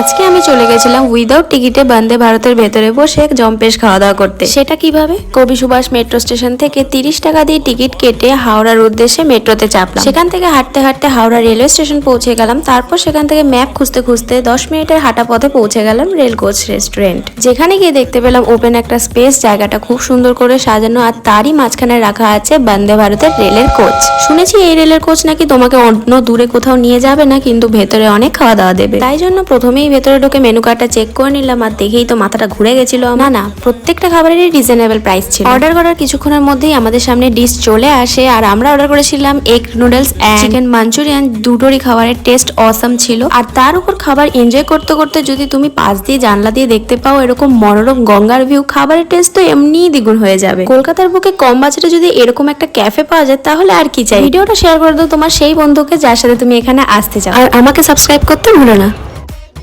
আজকে আমি চলে গেছিলাম উইদাউট টিকিটে বন্দে ভারতের ভেতরে বসে জম্পেশ খাওয়া দাওয়া করতে। সেটা কীভাবে? কবি সুভাষ মেট্রো স্টেশন থেকে তিরিশ টাকা দিয়ে টিকিট কেটে হাওড়ার উদ্দেশ্যে মেট্রোতে চাপলাম। সেখান থেকে হাঁটতে হাঁটতে হাওড়া রেলওয়ে স্টেশন পৌঁছে গেলাম। তারপর সেখান থেকে ম্যাপ খুঁজতে খুঁজতে দশ মিনিটের হাঁটা পথে পৌঁছে গেলাম রেল কোচ রেস্টুরেন্ট যেখানে গিয়ে দেখতে পেলাম ওপেন একটা স্পেস জায়গাটা খুব সুন্দর করে সাজানো আর তারই মাঝখানে রাখা আছে বন্দে ভারতের রেলের কোচ শুনেছি এই রেলের কোচ নাকি তোমাকে অন্য দূরে কোথাও নিয়ে যাবে না, কিন্তু ভেতরে অনেক খাওয়া দাওয়া দেবে। তাই জন্য প্রথমেই ভেতরে ঢোকে মেনু কার্ডটা চেক করে নিলাম আর দেখেই তো মাথাটা ঘুরে গেছিল। না না, প্রত্যেকটা খাবারেরই রিজনেবল প্রাইস ছিল। অর্ডার করার কিছুক্ষণের মধ্যেই আমাদের সামনে ডিশ চলে আসে আর আমরা অর্ডার করেছিলাম egg noodles and chicken Manchurian দুটোরই খাবারের টেস্ট অসম ছিল। আর তার উপর খাবার এনজয় করতে করতে যদি তুমি পাশ দিয়ে জানলা দিয়ে দেখতে পাও এরকম মনোরম গঙ্গার ভিউ খাবারের টেস্ট তো এমনিই দ্বিগুণ হয়ে যাবে। কলকাতার বুকে কম বাজেটে যদি এরকম একটা ক্যাফে পাওয়া যায়, তাহলে আর কি চাই? ভিডিওটা শেয়ার করে দাও তোমার সেই বন্ধুকে যার সাথে তুমি এখানে আসতে চাও। আর আমাকে সাবস্ক্রাইব করতে ভুলো না।